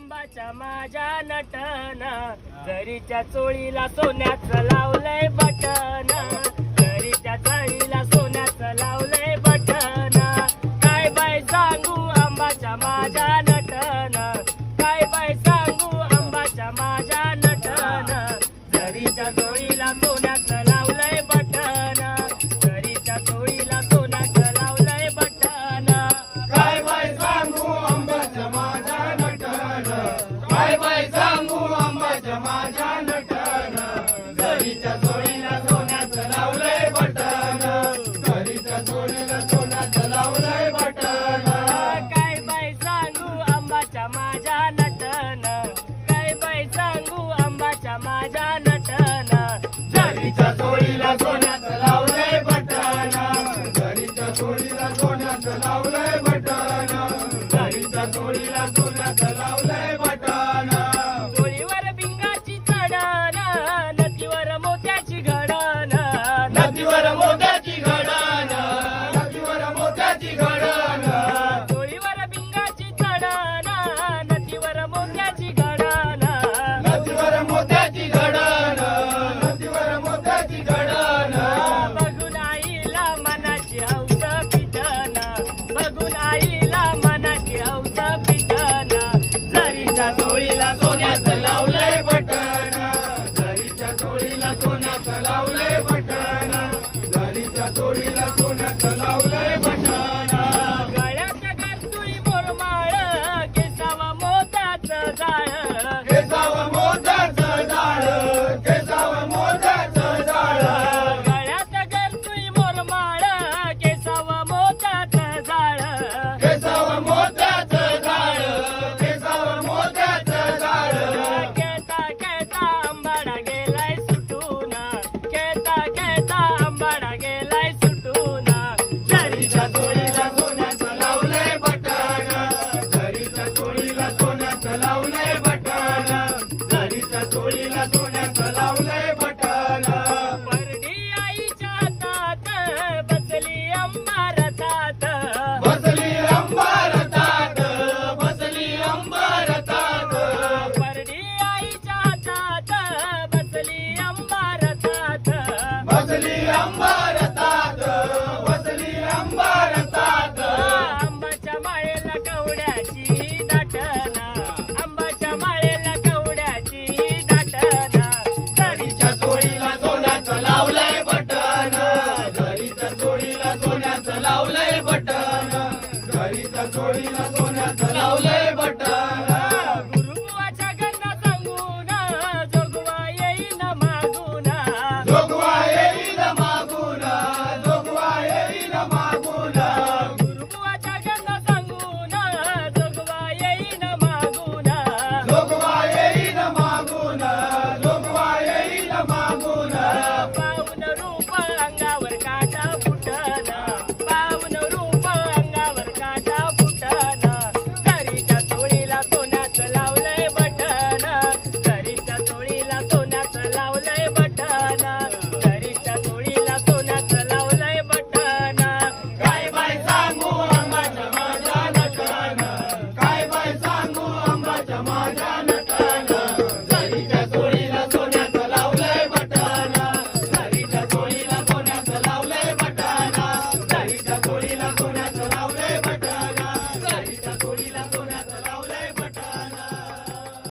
आंबाच्या माझ्या नटना जरीच्या चोळीला सोन्याचं लावलंय बटन. लावलंय बटन. घरीच्या चोळीला सोन्याचं लावलंय बटन. काय बाय सांगू आंबाच्या माझ्या नटन? काय बाय सांगू आंबाच्या माझ्या नटन? घरीच्या चोळीला सोन्याचं लावलंय बटन. घरीच्या चोळीला सोन्याचं लावलंय बटन. घरीच्या चोळीला सोन्याचं लावलंय बटन. la con